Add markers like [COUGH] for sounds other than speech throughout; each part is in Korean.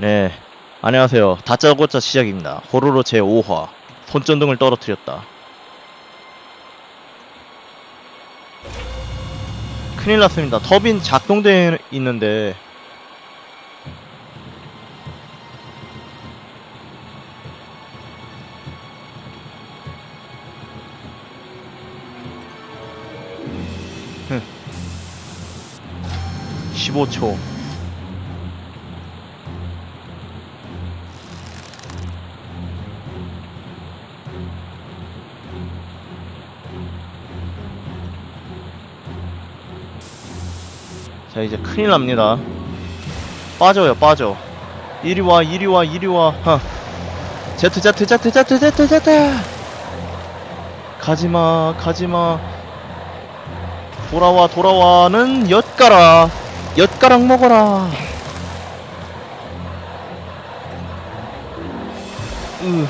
네, 안녕하세요. 다짜고짜 시작입니다. 호로로 제5화. 손전등을 떨어뜨렸다. 큰일 났습니다. 터빈 작동되어 있는데 흠. 15초. 자 이제 큰일 납니다. 빠져요 빠져. 이리 와 이리 와 이리 와. 하. 제트 제트 제트 제트 제트 제트 가지마 가지마. 돌아와 돌아와는 엿가락 엿가락 먹어라. 으.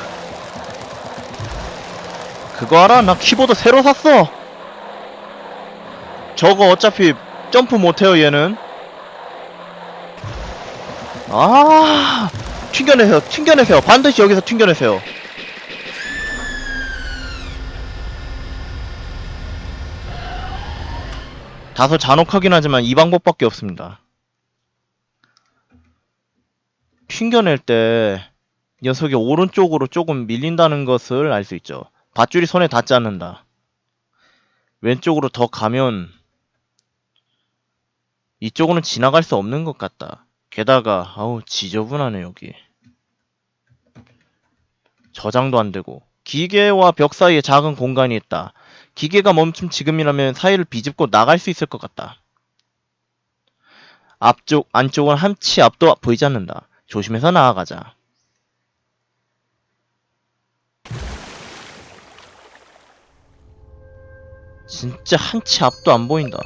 그거 알아? 나 키보드 새로 샀어. 저거 어차피 점프 못해요 얘는. 아 튕겨내세요 튕겨내세요. 반드시 여기서 튕겨내세요. 다소 잔혹하긴 하지만 이 방법밖에 없습니다. 튕겨낼 때 녀석이 오른쪽으로 조금 밀린다는 것을 알 수 있죠. 밧줄이 손에 닿지 않는다. 왼쪽으로 더 가면 이쪽으로는 지나갈 수 없는 것 같다. 게다가 아우 지저분하네 여기. 저장도 안 되고 기계와 벽 사이에 작은 공간이 있다. 기계가 멈춤 지금이라면 사이를 비집고 나갈 수 있을 것 같다. 앞쪽 안쪽은 한치 앞도 보이지 않는다. 조심해서 나아가자. 진짜 한치 앞도 안 보인다.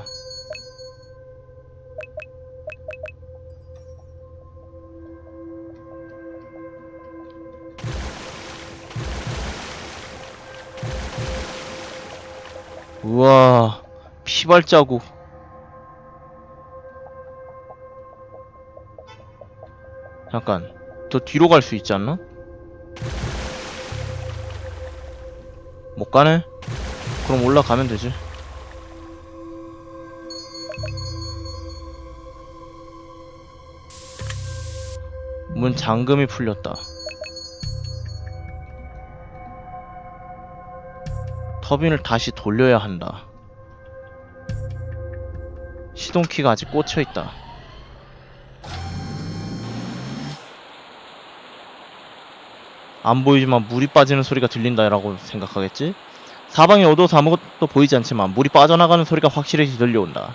우와 피발 자국 잠깐 더 뒤로 갈 수 있지 않나? 못 가네? 그럼 올라가면 되지 문 잠금이 풀렸다 터빈을 다시 돌려야 한다. 시동키가 아직 꽂혀 있다. 안 보이지만 물이 빠지는 소리가 들린다라고 생각하겠지? 사방이 어두워서 아무것도 보이지 않지만 물이 빠져나가는 소리가 확실히 들려온다.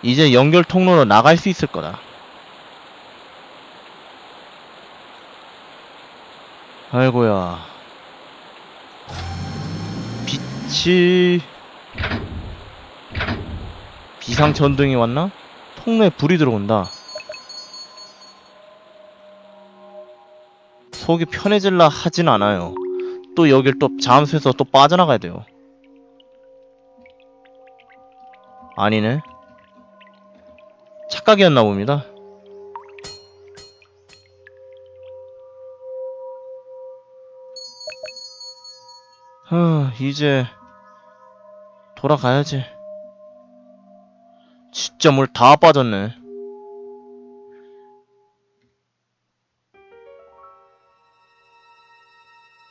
이제 연결 통로로 나갈 수 있을 거다. 아이고야. 빛이 비상 전등이 왔나? 통로에 불이 들어온다. 속이 편해질라 하진 않아요. 또 여길 또 잠수해서 또 빠져나가야 돼요. 아니네. 착각이었나 봅니다. 하, 이제 돌아가야지. 진짜 물 다 빠졌네.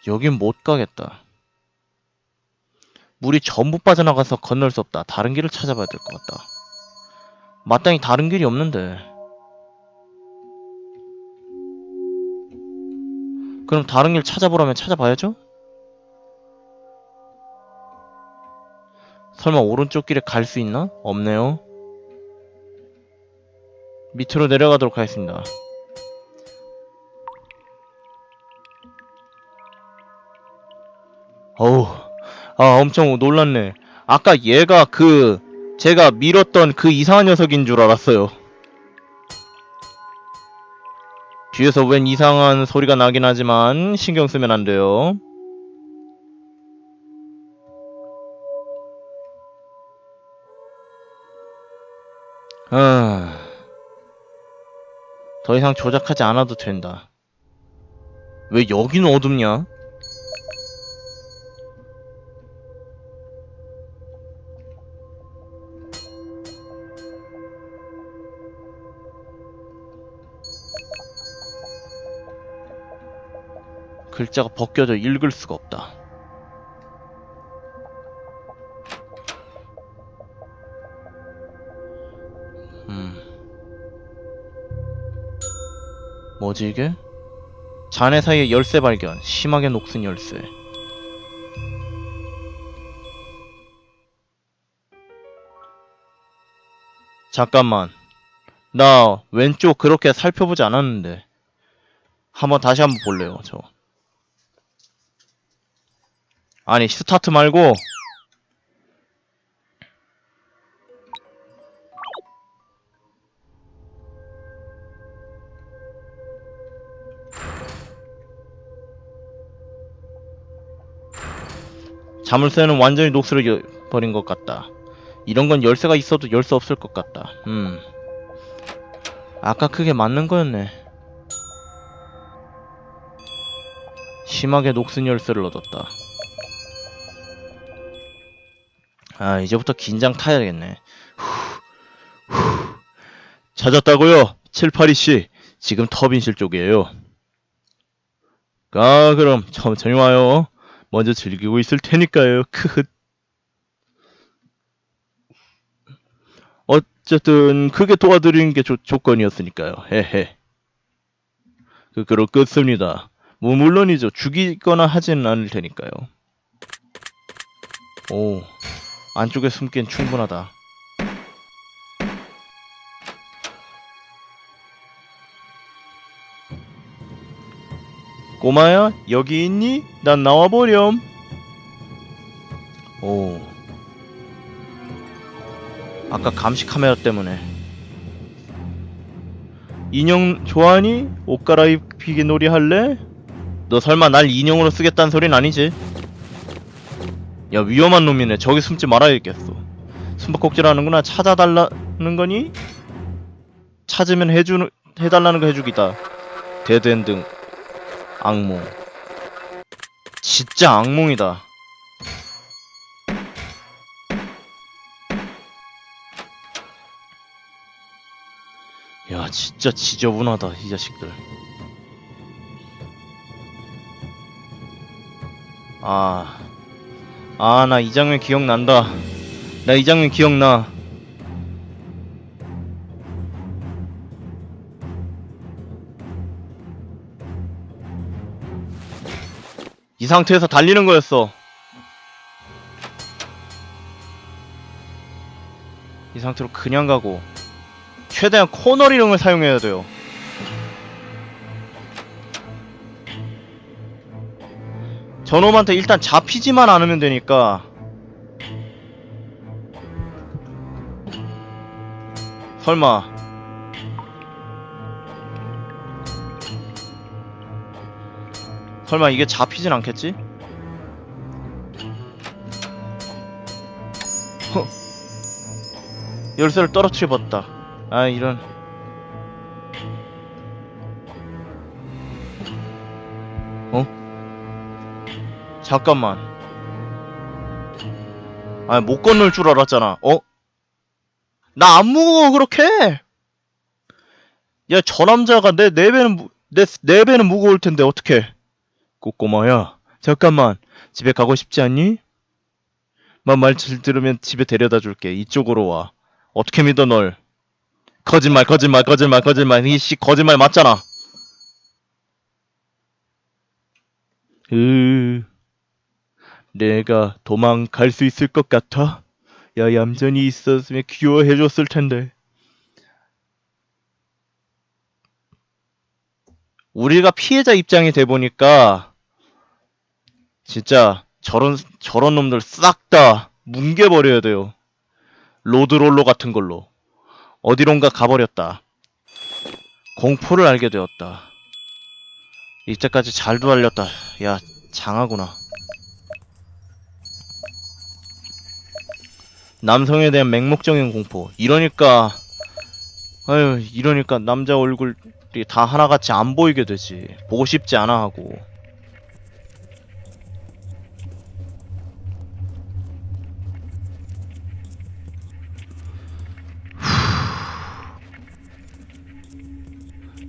여긴 못 가겠다. 물이 전부 빠져나가서 건널 수 없다. 다른 길을 찾아봐야 될 것 같다. 마땅히 다른 길이 없는데. 그럼 다른 길 찾아보라면 찾아봐야죠? 설마 오른쪽 길에 갈 수 있나? 없네요. 밑으로 내려가도록 하겠습니다. 어우, 아, 엄청 놀랐네. 아까 얘가 그, 제가 밀었던 그 이상한 녀석인 줄 알았어요. 뒤에서 웬 이상한 소리가 나긴 하지만 신경 쓰면 안 돼요. 아, 더 이상 조작하지 않아도 된다. 왜 여기는 어둡냐? 글자가 벗겨져 읽을 수가 없다. 뭐지 이게? 잔해 사이에 열쇠 발견. 심하게 녹슨 열쇠. 잠깐만. 나 왼쪽 그렇게 살펴보지 않았는데. 한번 다시 한번 볼래요, 저. 아니, 스타트 말고 자물쇠는 완전히 녹슬어 버린 것 같다. 이런 건 열쇠가 있어도 열수 없을 것 같다. 음. 아까 그게 맞는 거였네. 심하게 녹슨 열쇠를 얻었다. 아, 이제부터 긴장 타야겠네. 후, 후. 찾았다고요? 782씨. 지금 터빈실 쪽이에요. 아, 그럼 천천히 와요. 먼저 즐기고 있을 테니까요. 크흐. 어쨌든 크게 도와드리는 게 조, 조건이었으니까요. 헤헤. 그 그럴 끝습니다. 뭐 물론이죠. 죽이거나 하지는 않을 테니까요. 오. 안쪽에 숨기엔 충분하다. 꼬마야, 여기 있니? 난 나와버렴. 오. 아까 감시 카메라 때문에. 인형 좋아하니? 옷 갈아입히기 놀이 할래? 너 설마 날 인형으로 쓰겠다는 소린 아니지? 야 위험한 놈이네 저기 숨지 말아야겠어 숨바꼭질 하는구나 찾아달라는 거니? 찾으면 해주는 해달라는 거 해주기다 데드엔딩 악몽 진짜 악몽이다 야 진짜 지저분하다 이 자식들 아 아, 나 이 장면 기억난다. 나 이 장면 기억나. 이 상태에서 달리는 거였어. 이 상태로 그냥 가고 최대한 코너링을 사용해야 돼요. 저놈한테 일단 잡히지만 않으면 되니까 설마 설마 이게 잡히진 않겠지? 허. 열쇠를 떨어뜨려 봤다. 아 이런 잠깐만. 아, 못 건널 줄 알았잖아. 어? 나 안 무거워, 그렇게! 야, 저 남자가 내, 네 배는, 무- 내, 네 배는 무거울 텐데, 어떡해. 꼬꼬마야, 잠깐만. 집에 가고 싶지 않니? 맘말잘 들으면 집에 데려다 줄게. 이쪽으로 와. 어떻게 믿어, 널? 거짓말, 거짓말, 거짓말, 거짓말. 이씨, 거짓말 맞잖아. 으... 내가 도망갈 수 있을 것 같아? 야, 얌전히 있었으면 귀여워해줬을 텐데. 우리가 피해자 입장이 돼 보니까 진짜 저런 저런 놈들 싹 다 뭉개버려야 돼요. 로드롤러 같은 걸로 어디론가 가버렸다. 공포를 알게 되었다. 이때까지 잘도 알렸다. 야 장하구나. 남성에 대한 맹목적인 공포. 이러니까 아유, 이러니까 남자 얼굴이 다 하나같이 안 보이게 되지. 보고 싶지 않아 하고.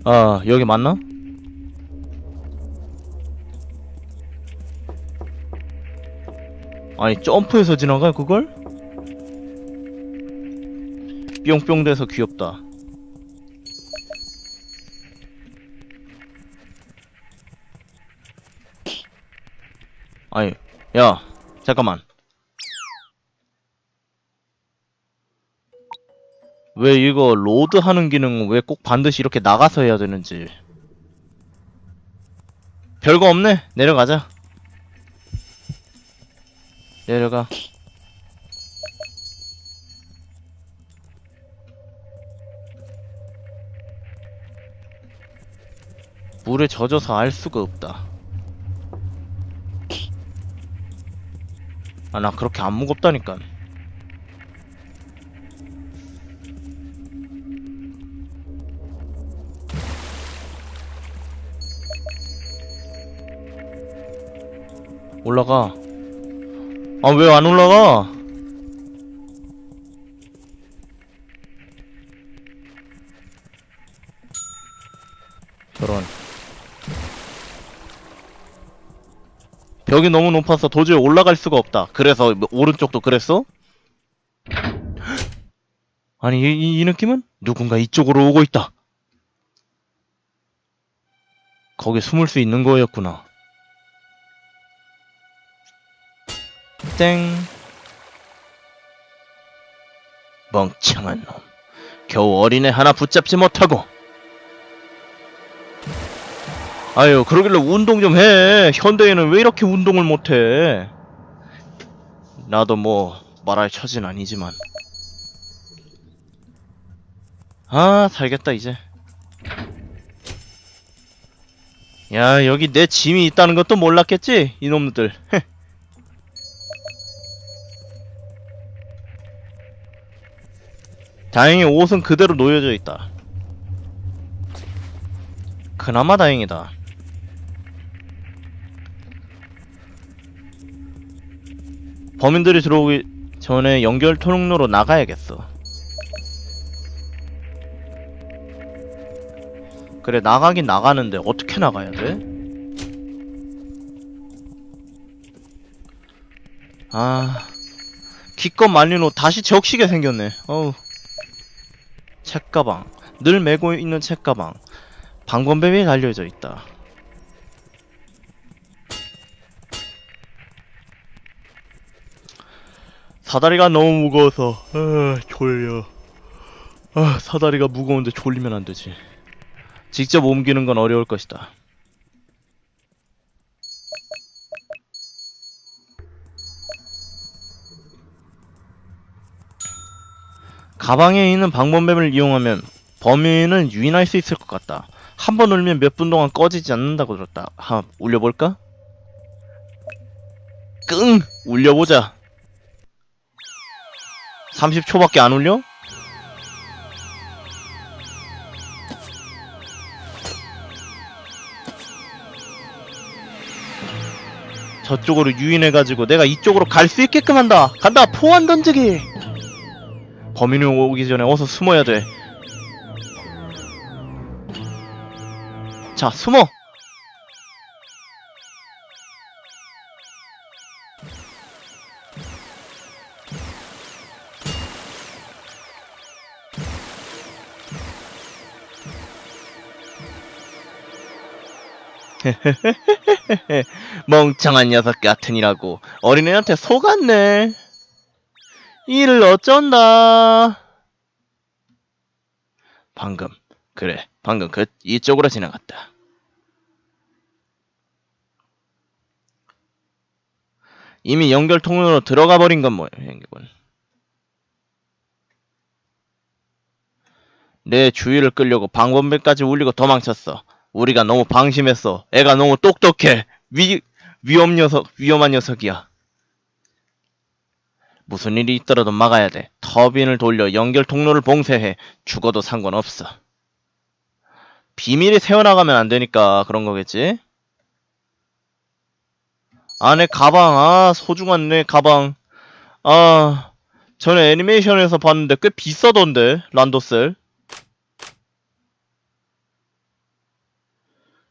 아, 여기 맞나? 아니, 점프해서 지나가, 그걸? 뿅뿅 돼서 귀엽다. 아니, 야, 잠깐만. 왜 이거 로드 하는 기능은 왜꼭 반드시 이렇게 나가서 해야 되는지. 별거 없네. 내려가자. 내려가. 물에 젖어서 알 수가 없다. 아, 나 그렇게 안 무겁다니까. 올라가. 아, 왜 안 올라가? 저런. 벽이 너무 높아서 도저히 올라갈 수가 없다. 그래서 뭐 오른쪽도 그랬어? [GASPS] 아니 이, 이, 이 느낌은 누군가 이쪽으로 오고 있다. 거기 숨을 수 있는 거였구나. 땡. 멍청한 놈. 겨우 어린애 하나 붙잡지 못하고. 아유, 그러길래 운동 좀 해. 현대인은 왜 이렇게 운동을 못해? 나도 뭐, 말할 처진 아니지만. 아, 살겠다, 이제. 야, 여기 내 짐이 있다는 것도 몰랐겠지? 이놈들. 다행히 옷은 그대로 놓여져 있다. 그나마 다행이다. 범인들이 들어오기 전에 연결 통로로 나가야겠어. 그래, 나가긴 나가는데 어떻게 나가야 돼? 아, 기껏 말린 옷 다시 적시게 생겼네. 어우. 책가방. 늘 메고 있는 책가방. 방범뱀이 달려져 있다. 사다리가 너무 무거워서 아, 졸려. 아, 사다리가 무거운데 졸리면 안 되지. 직접 옮기는 건 어려울 것이다. 가방에 있는 방범뱀을 이용하면 범인을 유인할 수 있을 것 같다. 한 번 울면 몇 분 동안 꺼지지 않는다고 들었다. 하, 울려볼까? 끙! 울려보자. 30초밖에 안 울려? 저쪽으로 유인해가지고 내가 이쪽으로 갈 수 있게끔 한다. 간다. 포환 던지기. 범인이 오기 전에 어서 숨어야 돼. 자, 숨어. 멍청한 녀석 같으니라고 어린애한테 속았네. 이를 어쩐다. 방금 그래 방금 그 이쪽으로 지나갔다. 이미 연결 통로로 들어가 버린 건 모양이군. 내 주위를 끌려고 방범배까지 울리고 도망쳤어. 우리가 너무 방심했어. 애가 너무 똑똑해. 위 위험 녀석 위험한 녀석이야. 무슨 일이 있더라도 막아야 돼. 터빈을 돌려 연결 통로를 봉쇄해. 죽어도 상관없어. 비밀이 새어나가면 안 되니까 그런 거겠지? 아, 내 가방. 아, 소중한 내 가방. 아, 전에 애니메이션에서 봤는데 꽤 비싸던데, 란도셀.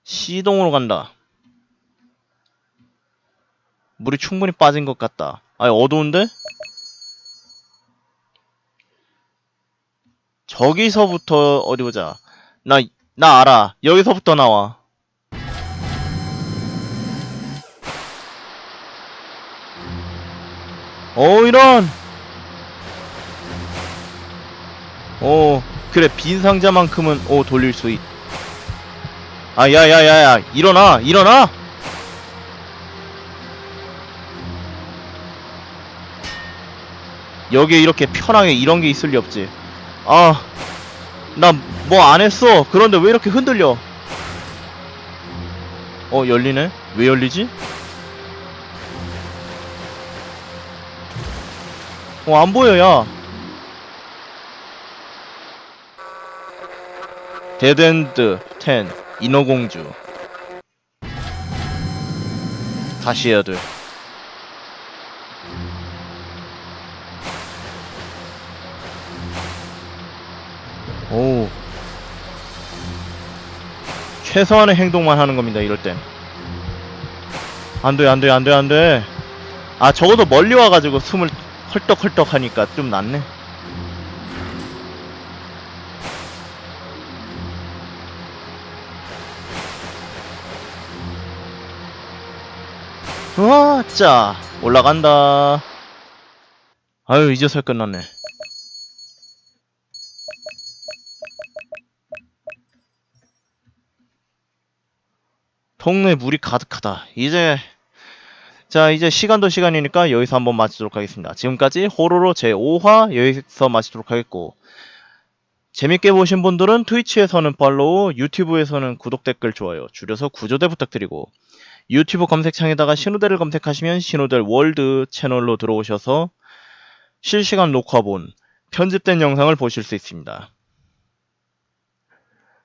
시동으로 간다. 물이 충분히 빠진 것 같다. 아니, 어두운데? 저기서부터, 어디 보자. 나, 나 알아. 여기서부터 나와. 어, 이런! 어, 그래, 빈 상자만큼은, 오, 돌릴 수 있. 아, 야, 야, 야, 야, 일어나! 일어나! 여기에 이렇게 편하게 이런 게 있을 리 없지. 아, 나 뭐 안 했어. 그런데 왜 이렇게 흔들려? 어, 열리네? 왜 열리지? 어, 안 보여, 야. 데드엔드 10 인어공주 다시 해야 돼 오 최소한의 행동만 하는 겁니다 이럴 땐 안 돼 안 돼 안 돼 안 돼 아 적어도 멀리 와가지고 숨을 헐떡헐떡 하니까 좀 낫네 우와, 짜. 올라간다. 아유, 이제서야 끝났네. 동네 물이 가득하다. 이제, 자, 이제 시간도 시간이니까 여기서 한번 마치도록 하겠습니다. 지금까지 호로로 제5화 여기서 마치도록 하겠고, 재밌게 보신 분들은 트위치에서는 팔로우, 유튜브에서는 구독, 댓글, 좋아요, 줄여서 구조대 부탁드리고, 유튜브 검색창에다가 신호대를 검색하시면 신호대 월드 채널로 들어오셔서 실시간 녹화본, 편집된 영상을 보실 수 있습니다.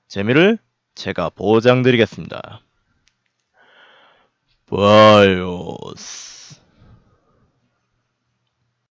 재미를 제가 보장드리겠습니다. バイオス。